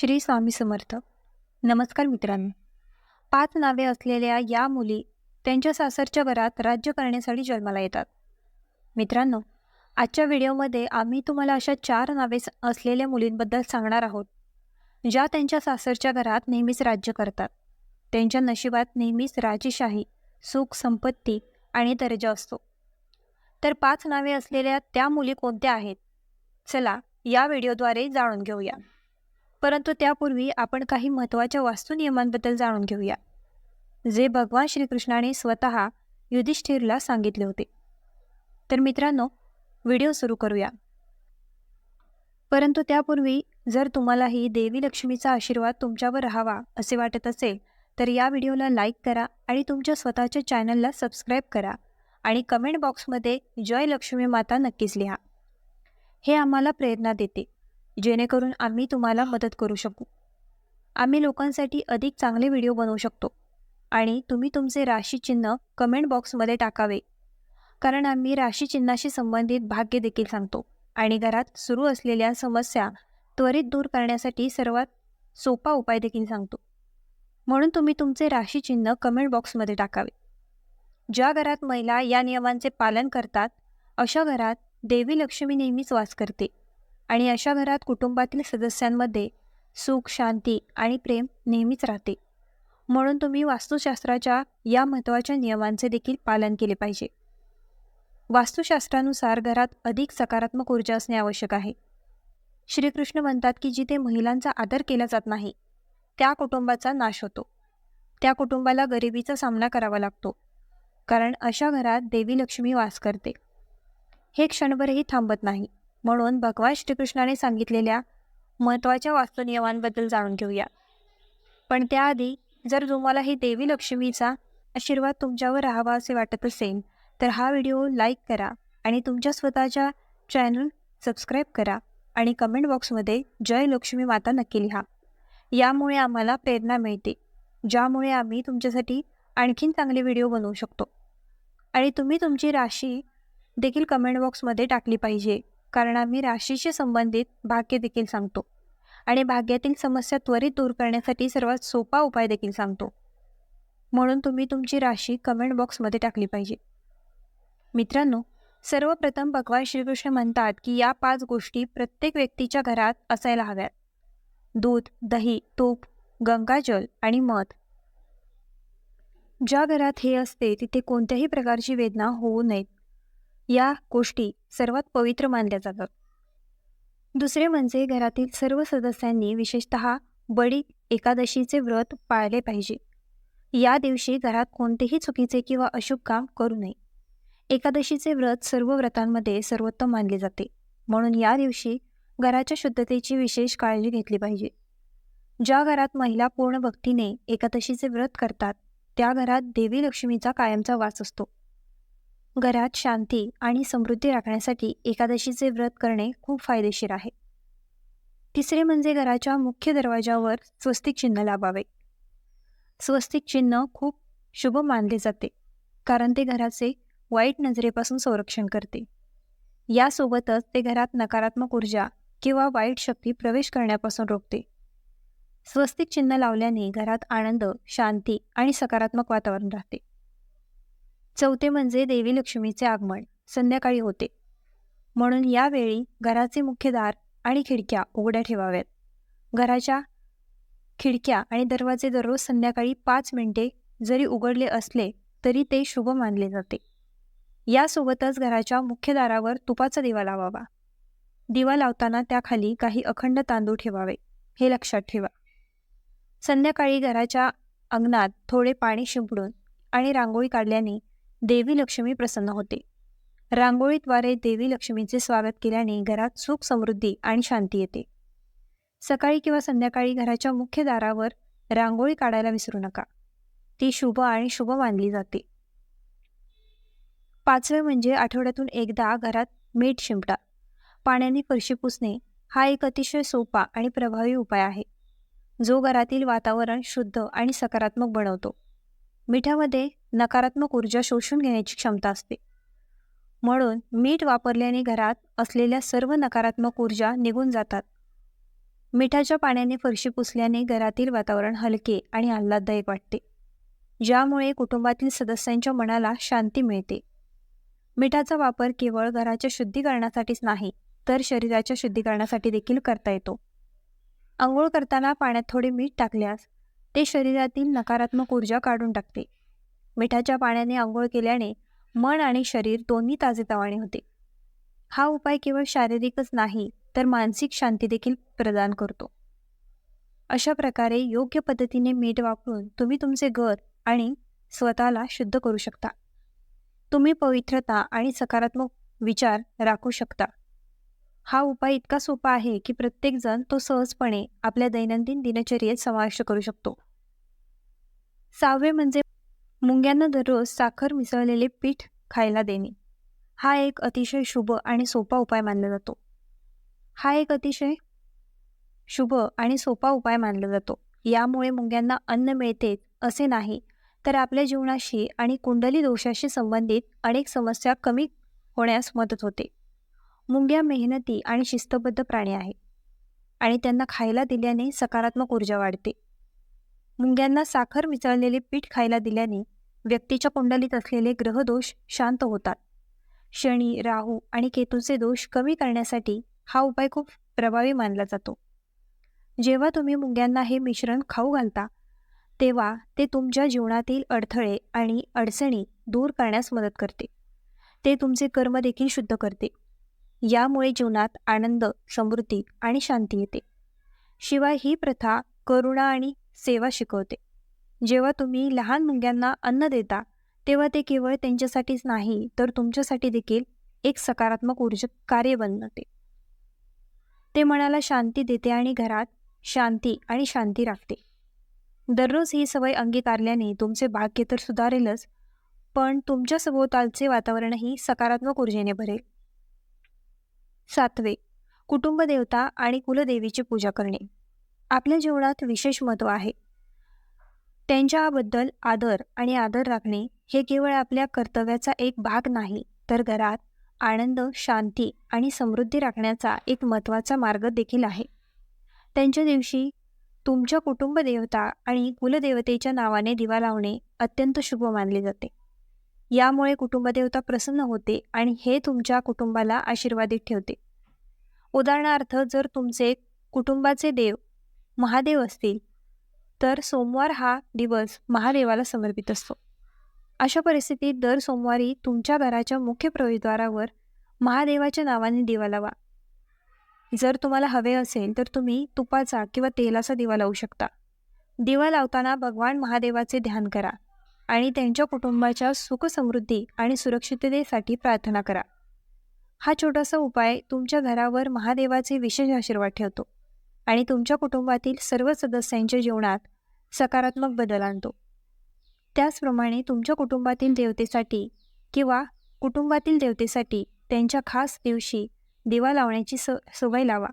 श्री स्वामी समर्थ. नमस्कार मित्रांनो. पाच नावे असलेल्या या मुली त्यांच्या सासरच्या घरात राज्य करण्यासाठी जन्माला येतात. मित्रांनो आजच्या व्हिडिओमध्ये आम्ही तुम्हाला अशा चार नावे स- असलेल्या मुलींबद्दल सांगणार आहोत ज्या त्यांच्या सासरच्या घरात नेहमीच राज्य करतात. त्यांच्या नशिबात नेहमीच राजेशाही सुख संपत्ती आणि दर्जा असतो. तर पाच नावे असलेल्या त्या मुली कोणत्या आहेत? चला या व्हिडिओद्वारे जाणून घेऊया. परंतु त्यापूर्वी आपण काही महत्त्वाच्या वास्तुनियमांबद्दल जाणून घेऊया जे भगवान श्रीकृष्णाने स्वतः युधिष्ठिरला सांगितले होते. तर मित्रांनो व्हिडिओ सुरू करूया. परंतु त्यापूर्वी जर तुम्हालाही देवी लक्ष्मीचा आशीर्वाद तुमच्यावर राहावा असे वाटत असेल तर या व्हिडिओला लाईक करा आणि तुमच्या स्वतःच्या चॅनलला सबस्क्राईब करा आणि कमेंट बॉक्समध्ये जय लक्ष्मी माता नक्कीच लिहा. हे आम्हाला प्रेरणा देते. जेणेकरून आम्ही तुम्हाला मदत करू शकू. आम्ही लोकांसाठी अधिक चांगले व्हिडिओ बनवू शकतो. आणि तुम्ही तुमचे राशीचिन्ह कमेंट बॉक्समध्ये टाकावे. कारण आम्ही राशीचिन्हाशी संबंधित भाग्य देखील सांगतो. आणि घरात सुरू असलेल्या समस्या त्वरित दूर करण्यासाठी सर्वात सोपा उपाय देखील सांगतो. म्हणून तुम्ही तुमचे राशीचिन्ह कमेंट बॉक्समध्ये टाकावे. ज्या घरात महिला या नियमांचे पालन करतात अशा घरात देवी लक्ष्मी नेहमीच वास करते. आणि अशा घरात कुटुंबातील सदस्यांमध्ये सुख शांती आणि प्रेम नेहमीच राहते. म्हणून तुम्ही वास्तुशास्त्राच्या या महत्त्वाच्या नियमांचे देखील पालन केले पाहिजे. वास्तुशास्त्रानुसार घरात अधिक सकारात्मक ऊर्जा असणे आवश्यक आहे. श्रीकृष्ण म्हणतात की जिथे महिलांचा आदर केला जात नाही त्या कुटुंबाचा नाश होतो. त्या कुटुंबाला गरिबीचा सामना करावा लागतो. कारण अशा घरात देवी लक्ष्मी वास करते. हे क्षणभरही थांबत नाही. म्हणून भगवान श्रीकृष्णाने सांगितलेल्या महत्त्वाच्या वास्तुनियमांबद्दल जाणून घेऊया. पण त्याआधी जर तुम्हाला ही देवी लक्ष्मीचा आशीर्वाद तुमच्यावर राहावा असे वाटत असेल तर हा व्हिडिओ लाईक करा आणि तुमच्या स्वतःच्या चॅनल सबस्क्राईब करा आणि कमेंट बॉक्समध्ये जय लक्ष्मी माता नक्की लिहा. यामुळे आम्हाला प्रेरणा मिळते ज्यामुळे आम्ही तुमच्यासाठी आणखीन चांगले व्हिडिओ बनवू शकतो. आणि तुम्ही तुमची राशी देखील कमेंट बॉक्समध्ये टाकली पाहिजे. कारण आम्ही राशीशी संबंधित भाग्य देखील सांगतो. आणि भाग्यातील समस्या त्वरित दूर करण्यासाठी सर्वात सोपा उपाय देखील सांगतो. म्हणून तुम्ही तुमची राशी कमेंट बॉक्समध्ये टाकली पाहिजे. मित्रांनो सर्वप्रथम भगवान श्रीकृष्ण म्हणतात की या पाच गोष्टी प्रत्येक व्यक्तीच्या घरात असायला हव्यात. दूध दही तूप गंगाजल आणि मध. ज्या घरात हे असते तिथे कोणत्याही प्रकारची वेदना होऊ नयेत. या गोष्टी सर्वात पवित्र मानल्या जातात. दुसरे म्हणजे घरातील सर्व सदस्यांनी विशेषत बडी एकादशीचे व्रत पाळले पाहिजे. या दिवशी घरात कोणतेही चुकीचे किंवा अशुभ काम करू नये. एकादशीचे व्रत सर्व व्रतांमध्ये सर्वोत्तम मानले जाते. म्हणून या दिवशी घराच्या शुद्धतेची विशेष काळजी घेतली पाहिजे. ज्या घरात महिला पूर्ण भक्तीने एकादशीचे व्रत करतात त्या घरात देवी लक्ष्मीचा कायमचा वास असतो. घरात शांती आणि समृद्धी राखण्यासाठी एकादशीचे व्रत करणे खूप फायदेशीर आहे. तिसरे म्हणजे घराच्या मुख्य दरवाजावर स्वस्तिक चिन्ह लावावे. स्वस्तिक चिन्ह खूप शुभ मानले जाते कारण ते घराचे वाईट नजरेपासून संरक्षण करते. यासोबतच ते घरात नकारात्मक ऊर्जा किंवा वाईट शक्ती प्रवेश करण्यापासून रोखते. स्वस्तिक चिन्ह लावल्याने घरात आनंद शांती आणि सकारात्मक वातावरण राहते. चौथे म्हणजे देवी लक्ष्मीचे आगमन संध्याकाळी होते. म्हणून यावेळी घराचे मुख्य दार आणि खिडक्या उघड्या ठेवाव्यात. घराच्या खिडक्या आणि दरवाजे दररोज संध्याकाळी पाच मिनिटे जरी उघडले असले तरी ते शुभ मानले जाते. यासोबतच घराच्या मुख्य दारावर तुपाचा दिवा लावावा. दिवा लावताना त्याखाली काही अखंड तांदूळ ठेवावे हे लक्षात ठेवा. संध्याकाळी घराच्या अंगणात थोडे पाणी शिंपडून आणि रांगोळी काढल्याने देवी लक्ष्मी प्रसन्न होते. रांगोळीद्वारे देवी लक्ष्मीचे स्वागत केल्याने घरात सुख समृद्धी आणि शांती येते. सकाळी किंवा संध्याकाळी घराच्या मुख्य दारावर रांगोळी काढायला विसरू नका. ती शुभ आणि शुभ मानली जाते. पाचवे म्हणजे आठवड्यातून एकदा घरात मीठ शिंपटा पाण्याने फरशी पुसणे हा एक अतिशय सोपा आणि प्रभावी उपाय आहे. जो घरातील वातावरण शुद्ध आणि सकारात्मक बनवतो. मिठामध्ये नकारात्मक ऊर्जा शोषून घेण्याची क्षमता असते. म्हणून मीठ वापरल्याने घरात असलेल्या सर्व नकारात्मक ऊर्जा निघून जातात. मिठाच्या पाण्याने फरशी पुसल्याने घरातील वातावरण हलके आणि आल्हाददायक वाटते ज्यामुळे कुटुंबातील सदस्यांच्या मनाला शांती मिळते. मिठाचा वापर केवळ घराच्या शुद्धीकरणासाठीच नाही तर शरीराच्या शुद्धीकरणासाठी देखील करता येतो. आंघोळ करताना पाण्यात थोडे मीठ टाकल्यास ते शरीरातील नकारात्मक ऊर्जा काढून टाकते. मिठाच्या पाण्याने आंघोळ केल्याने मन आणि शरीर दोन्ही ताजेतवाने होते. हा उपाय केवळ शारीरिकच नाही तर मानसिक शांती देखील प्रदान करतो. अशा प्रकारे योग्य पद्धतीने मीठ वापरून तुम्ही तुमचे घर आणि स्वतःला शुद्ध करू शकता. तुम्ही पवित्रता आणि सकारात्मक विचार राखू शकता. हा उपाय इतका सोपा आहे की प्रत्येकजण तो सहजपणे आपल्या दैनंदिन दिनचर्येत समाविष्ट करू शकतो. सहावे म्हणजे मुंग्यांना दररोज साखर मिसळलेले पीठ खायला देणे. हा एक अतिशय शुभ आणि सोपा उपाय मानला जातो. हा एक अतिशय शुभ आणि सोपा उपाय मानला जातो. यामुळे मुंग्यांना अन्न मिळते असे नाही तर आपल्या जीवनाशी आणि कुंडली दोषाशी संबंधित अनेक समस्या कमी होण्यास मदत होते. मुंग्या मेहनती आणि शिस्तबद्ध प्राणी आहे आणि त्यांना खायला दिल्याने सकारात्मक ऊर्जा वाढते. मुंग्यांना साखर मिसळलेले पीठ खायला दिल्याने व्यक्तीच्या कुंडलीत असलेले ग्रहदोष शांत होतात. शनी राहू आणि केतूचे दोष कमी करण्यासाठी हा उपाय खूप प्रभावी मानला जातो. जेव्हा तुम्ही मुंग्यांना हे मिश्रण खाऊ घालता तेव्हा ते तुमच्या जीवनातील अडथळे आणि अडचणी दूर करण्यास मदत करते. ते तुमचे कर्म देखील शुद्ध करते. यामुळे जीवनात आनंद समृद्धी आणि शांती येते. शिवाय ही प्रथा करुणा आणि सेवा शिकवते. जेव्हा तुम्ही लहान मुंग्यांना अन्न देता तेव्हा ते केवळ त्यांच्यासाठीच नाही तर तुमच्यासाठी देखील एक सकारात्मक ऊर्जा कार्य बनते ते मनाला शांती देते आणि घरात शांती आणि शांती राखते. दररोज ही सवय अंगीकारल्याने तुमचे भाग्य तर सुधारेलच पण तुमच्या सभोवतालचे वातावरणही सकारात्मक ऊर्जेने भरेल. सातवे कुटुंबदेवता आणि कुलदेवीची पूजा करणे. आपल्या जीवनात विशेष महत्त्व आहे. त्यांच्याबद्दल आदर आणि आदर राखणे हे केवळ आपल्या कर्तव्याचा एक भाग नाही तर घरात आनंद शांती आणि समृद्धी राखण्याचा एक महत्त्वाचा मार्ग देखील आहे. त्यांच्या दिवशी तुमच्या कुटुंबदेवता आणि कुलदेवतेच्या नावाने दिवा लावणे अत्यंत शुभ मानले जाते. यामुळे कुटुंबदेवता प्रसन्न होते आणि हे तुमच्या कुटुंबाला आशीर्वादित ठेवते. उदाहरणार्थ जर तुमचे कुटुंबाचे देव महादेव असतील तर सोमवार हा दिवस महादेवाला समर्पित असतो. अशा परिस्थितीत दर सोमवारी तुमच्या घराच्या मुख्य प्रवेशद्वारावर महादेवाच्या नावाने दिवा लावा. जर तुम्हाला हवे असेल तर तुम्ही तुपाचा किंवा तेलाचा दिवा लावू शकता. दिवा लावताना भगवान महादेवाचे ध्यान करा. आणि त्यांच्या कुटुंबाच्या सुखसमृद्धी आणि सुरक्षिततेसाठी प्रार्थना करा. हा छोटासा उपाय तुमच्या घरावर महादेवाचे विशेष आशीर्वाद ठेवतो आणि तुमच्या कुटुंबातील सर्व सदस्यांच्या जीवनात सकारात्मक बदल आणतो. त्याचप्रमाणे तुमच्या कुटुंबातील देवतेसाठी किंवा कुटुंबातील देवतेसाठी त्यांच्या खास दिवशी दिवा लावण्याची स सवय लावा.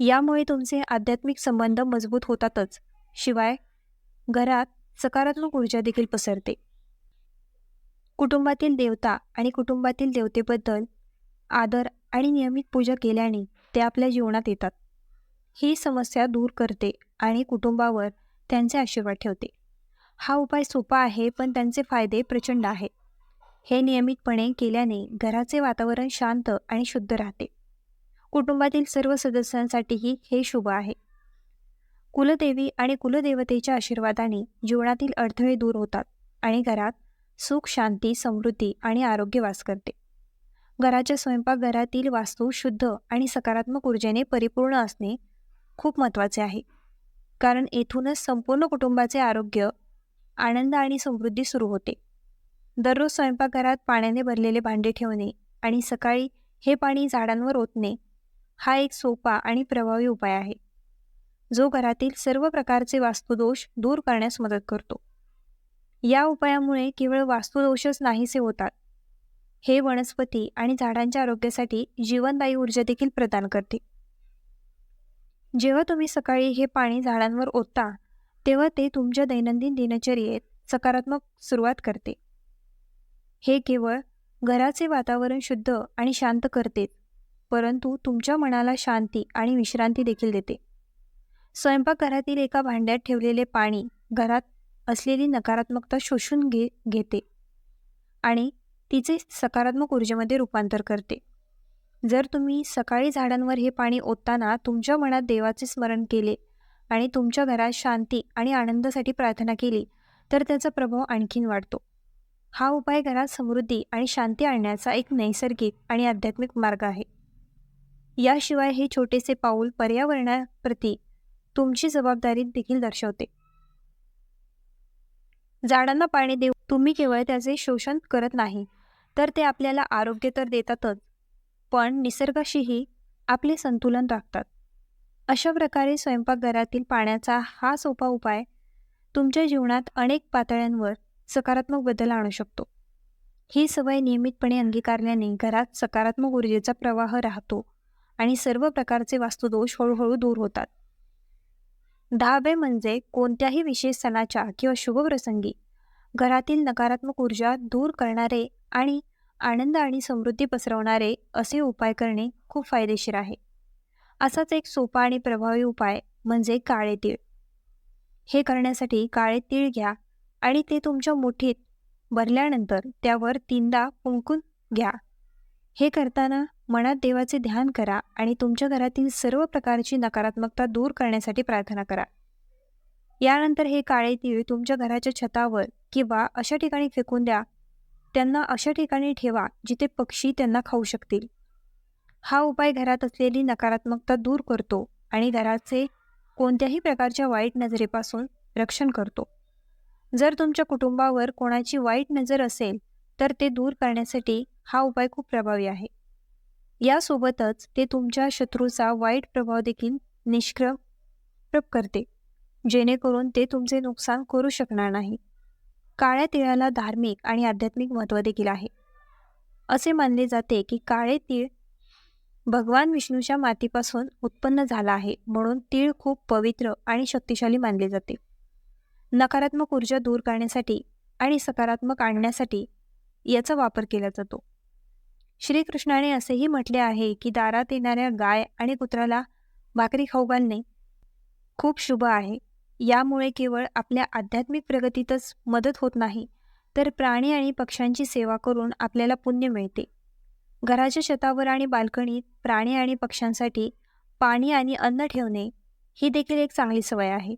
यामुळे तुमचे आध्यात्मिक संबंध मजबूत होतातच. शिवाय घरात सकारात्मक ऊर्जा देखील पसरते. कुटुंबातील देवता आणि कुटुंबातील देवतेबद्दल आदर आणि नियमित पूजा केल्याने ते आपल्या जीवनात येतात. ही समस्या दूर करते आणि कुटुंबावर त्यांचे आशीर्वाद ठेवते. हा उपाय सोपा आहे पण त्यांचे फायदे प्रचंड आहेत. हे नियमितपणे केल्याने घराचे वातावरण शांत आणि शुद्ध राहते. कुटुंबातील सर्व सदस्यांसाठीही हे शुभ आहे. कुलदेवी आणि कुलदेवतेच्या आशीर्वादाने जीवनातील अडथळे दूर होतात आणि घरात सुख शांती समृद्धी आणि आरोग्य वास करते. घराच्या स्वयंपाकघरातील वास्तू शुद्ध आणि सकारात्मक ऊर्जेने परिपूर्ण असणे खूप महत्त्वाचे आहे. कारण येथूनच संपूर्ण कुटुंबाचे आरोग्य आनंद आणि समृद्धी सुरू होते. दररोज स्वयंपाकघरात पाण्याने भरलेले भांडे ठेवणे आणि सकाळी हे पाणी झाडांवर ओतणे हा एक सोपा आणि प्रभावी उपाय आहे. जो घरातील सर्व प्रकारचे वास्तुदोष दूर करण्यास मदत करतो. या उपायामुळे केवळ वास्तुदोषच नाहीसे होतात. हे वनस्पती आणि झाडांच्या आरोग्यासाठी जीवनदायी ऊर्जा देखील प्रदान करते. जेव्हा तुम्ही सकाळी हे पाणी झाडांवर ओतता तेव्हा ते तुमच्या दैनंदिन दिनचर्येत सकारात्मक सुरुवात करते. हे केवळ घराचे वातावरण शुद्ध आणि शांत करते परंतु तुमच्या मनाला शांती आणि विश्रांती देखील देते. स्वयंपाकघरातील एका भांड्यात ठेवलेले पाणी घरात असलेली नकारात्मकता शोषून घे घेते आणि तिचे सकारात्मक ऊर्जेमध्ये रूपांतर करते. जर तुम्ही सकाळी झाडांवर हे पाणी ओतताना तुमच्या मनात देवाचे स्मरण केले आणि तुमच्या घरात शांती आणि आनंदासाठी प्रार्थना केली तर त्याचा प्रभाव आणखीन वाढतो. हा उपाय घरात समृद्धी आणि शांती आणण्याचा एक नैसर्गिक आणि आध्यात्मिक मार्ग आहे. याशिवाय हे छोटेसे पाऊल पर्यावरणाप्रती तुमची जबाबदारी देखील दर्शवते. झाडांना पाणी देऊ तुम्ही केवळ त्याचे शोषण करत नाही तर ते आपल्याला आरोग्य तर देतातच पण निसर्गाशीही आपले संतुलन राखतात. अशा प्रकारे स्वयंपाकघरातील पाण्याचा हा सोपा उपाय तुमच्या जीवनात अनेक पातळ्यांवर सकारात्मक बदल आणू शकतो. ही सवय नियमितपणे अंगीकारल्याने घरात सकारात्मक ऊर्जेचा प्रवाह राहतो आणि सर्व प्रकारचे वास्तुदोष हळूहळू दूर होतात. दहावे म्हणजे कोणत्याही विशेष सणाच्या किंवा शुभप्रसंगी. घरातील नकारात्मक ऊर्जा दूर करणारे आणि आनंद आणि समृद्धी पसरवणारे असे उपाय करणे खूप फायदेशीर आहे. असाच एक सोपा आणि प्रभावी उपाय म्हणजे काळे तीळ. हे करण्यासाठी काळे तीळ घ्या आणि ते तुमच्या मुठीत भरल्यानंतर त्यावर तीनदा कुंकून घ्या. हे करताना मनात देवाचे ध्यान करा आणि तुमच्या घरातील सर्व प्रकारची नकारात्मकता दूर करण्यासाठी प्रार्थना करा. यानंतर हे काळे तीळ तुमच्या घराच्या छतावर किंवा अशा ठिकाणी फेकून द्या. त्यांना अशा ठिकाणी ठेवा जिथे पक्षी त्यांना खाऊ शकतील. हा उपाय घरात असलेली नकारात्मकता दूर करतो आणि घराचे कोणत्याही प्रकारच्या वाईट नजरेपासून रक्षण करतो. जर तुमच्या कुटुंबावर कोणाची वाईट नजर असेल तर ते दूर करण्यासाठी हा उपाय खूप प्रभावी आहे. यासोबतच ते तुमच्या शत्रूचा वाईट प्रभाव देखील निष्क्र करते. जेणेकरून ते तुमचे नुकसान करू शकणार नाही. काळ्या तिळाला धार्मिक आणि आध्यात्मिक महत्त्व देखील आहे. असे मानले जाते की काळे तीळ भगवान विष्णूच्या मातीपासून उत्पन्न झाला आहे म्हणून तीळ खूप पवित्र आणि शक्तिशाली मानले जाते. नकारात्मक ऊर्जा दूर करण्यासाठी आणि सकारात्मक आणण्यासाठी याचा वापर केला जातो. श्रीकृष्णाने असेही म्हटले आहे की दारात येणाऱ्या गाय आणि कुत्राला भाकरी खाऊ घालणे खूप शुभ आहे. यामुळे केवळ आपल्या आध्यात्मिक प्रगतीतच मदत होत नाही तर प्राणी आणि पक्ष्यांची सेवा करून आपल्याला पुण्य मिळते. घराच्या छतावर आणि बाल्कनीत प्राणी आणि पक्ष्यांसाठी पाणी आणि अन्न ठेवणे ही देखील एक चांगली सवय आहे.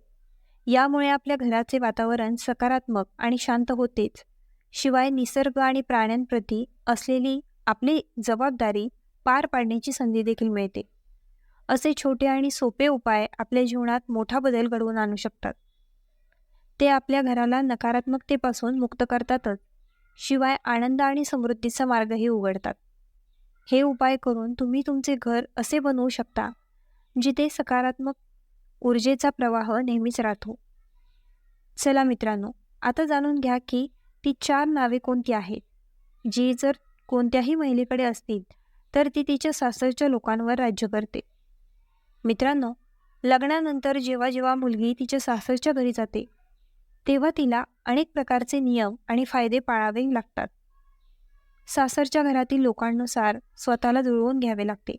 यामुळे आपल्या घराचे वातावरण सकारात्मक आणि शांत होतेच. शिवाय निसर्ग आणि प्राण्यांप्रती असलेली आपली जबाबदारी पार पाडण्याची संधी देखील मिळते. असे छोटे आणि सोपे उपाय आपल्या जीवनात मोठा बदल घडवून आणू शकतात. ते आपल्या घराला नकारात्मकतेपासून मुक्त करतातच शिवाय आनंद आणि समृद्धीचा मार्गही उघडतात. हे उपाय करून तुम्ही तुमचे घर असे बनवू शकता जिथे सकारात्मक ऊर्जेचा प्रवाह नेहमीच राहतो. चला मित्रांनो आता जाणून घ्या की ती चार नावे कोणती आहेत जी जर कोणत्याही महिलेकडे असतील तर ती तिच्या सासरच्या लोकांवर राज्य करते. मित्रांनो लग्नानंतर जेव्हा जेव्हा मुलगी तिच्या सासरच्या घरी जाते तेव्हा तिला अनेक प्रकारचे नियम आणि फायदे पाळावे लागतात. सासरच्या घरातील लोकांनुसार स्वतःला जुळवून घ्यावे लागते.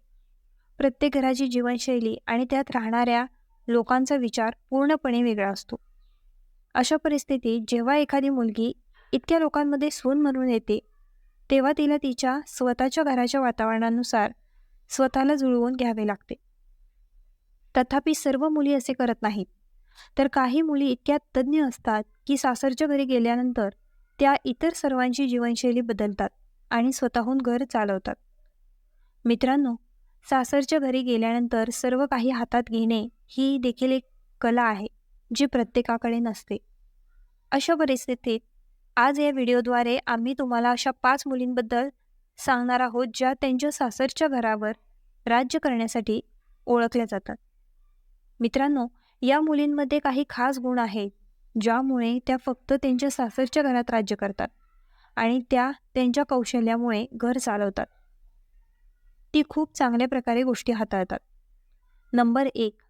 प्रत्येक घराची जीवनशैली आणि त्यात राहणाऱ्या लोकांचा विचार पूर्णपणे वेगळा असतो. अशा परिस्थितीत जेव्हा एखादी मुलगी इतक्या लोकांमध्ये सून म्हणून येते तेव्हा तिला तिच्या स्वतःच्या घराच्या वातावरणानुसार स्वतःला जुळवून घ्यावे लागते. तथापि सर्व मुली असे करत नाहीत. तर काही मुली इतक्या तज्ज्ञ असतात की सासरच्या घरी गेल्यानंतर त्या इतर सर्वांची जीवनशैली बदलतात आणि स्वतःहून घर चालवतात. मित्रांनो सासरच्या घरी गेल्यानंतर सर्व काही हातात घेणे ही देखील एक कला आहे जी प्रत्येकाकडे नसते. अशा परिस्थितीत आज या व्हिडिओद्वारे आम्ही तुम्हाला अशा पाच मुलींबद्दल सांगणार आहोत ज्या त्यांच्या सासरच्या घरावर राज्य करण्यासाठी ओळखल्या जातात. मित्रांनो या मुलींमध्ये काही खास गुण आहेत ज्यामुळे त्या फक्त त्यांच्या सासरच्या घरात राज्य करतात आणि त्या त्यांच्या कौशल्यामुळे घर चालवतात. ती खूप चांगल्या प्रकारे गोष्टी हाताळतात. नंबर एक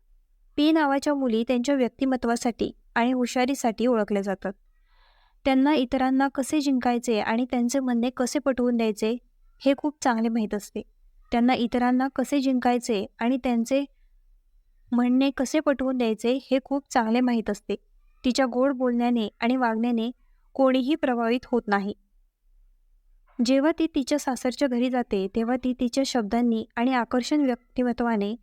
पी नावाच्या मुली त्यांच्या व्यक्तिमत्वासाठी आणि हुशारीसाठी ओळखल्या जातात. त्यांना इतरांना कसे जिंकायचे आणि त्यांचे म्हणणे कसे पटवून द्यायचे हे खूप चांगले माहीत असते. त्यांना इतरांना कसे जिंकायचे आणि त्यांचे म्हणणे कसे पटवून द्यायचे हे खूप चांगले माहीत असते. तिच्या गोड बोलण्याने आणि वागण्याने कोणीही प्रभावित होत नाही. जेव्हा ती तिच्या सासरच्या घरी जाते तेव्हा ती तिच्या शब्दांनी आणि आकर्षण व्यक्तिमत्वाने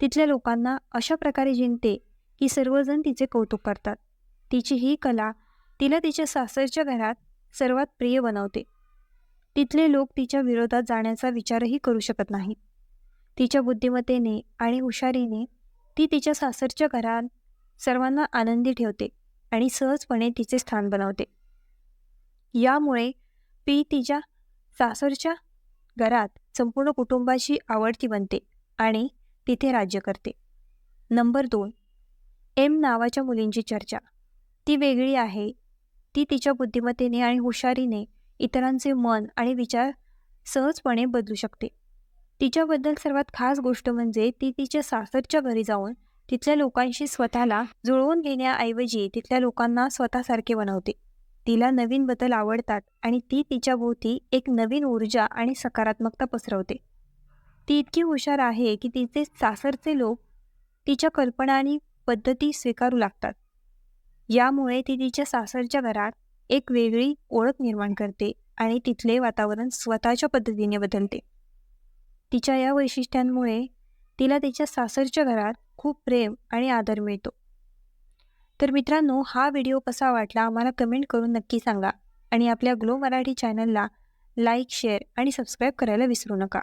तिथल्या लोकांना अशा प्रकारे जिंकते की सर्वजण तिचे कौतुक करतात. तिची ही कला तिला तिच्या सासरच्या घरात सर्वात प्रिय बनवते. तिथले लोक तिच्या विरोधात जाण्याचा विचारही करू शकत नाही तिच्या बुद्धिमत्तेने आणि हुशारीने ती तिच्या सासरच्या घरात सर्वांना आनंदी ठेवते आणि सहजपणे तिचे स्थान बनवते. यामुळे पी तिच्या सासरच्या घरात संपूर्ण कुटुंबाची आवडती बनते आणि तिथे राज्य करते. नंबर दोन. एम नावाच्या मुलींची चर्चा. ती वेगळी आहे ती तिच्या बुद्धिमत्तेने आणि हुशारीने इतरांचे मन आणि विचार सहजपणे बदलू शकते. तिच्याबद्दल सर्वात खास गोष्ट म्हणजे ती तिच्या सासरच्या घरी जाऊन तिथल्या लोकांशी स्वतःला जुळवून घेण्याऐवजी तिथल्या लोकांना स्वतःसारखे बनवते. तिला नवीन बदल आवडतात आणि ती तिच्या भोवती एक नवीन ऊर्जा आणि सकारात्मकता पसरवते. ती इतकी हुशार आहे की तिचे सासरचे लोक तिच्या कल्पना आणि पद्धती स्वीकारू लागतात. यामुळे ती तिच्या सासरच्या घरात एक वेगळी ओळख निर्माण करते आणि तिथले वातावरण स्वतःच्या पद्धतीने बदलते. तिच्या या वैशिष्ट्यांमुळे तिला तिच्या सासरच्या घरात खूप प्रेम आणि आदर मिळतो. तर मित्रांनो हा व्हिडिओ कसा वाटला आम्हाला कमेंट करून नक्की सांगा आणि आपल्या ग्लो मराठी चॅनलला लाईक शेअर आणि सबस्क्राईब करायला विसरू नका.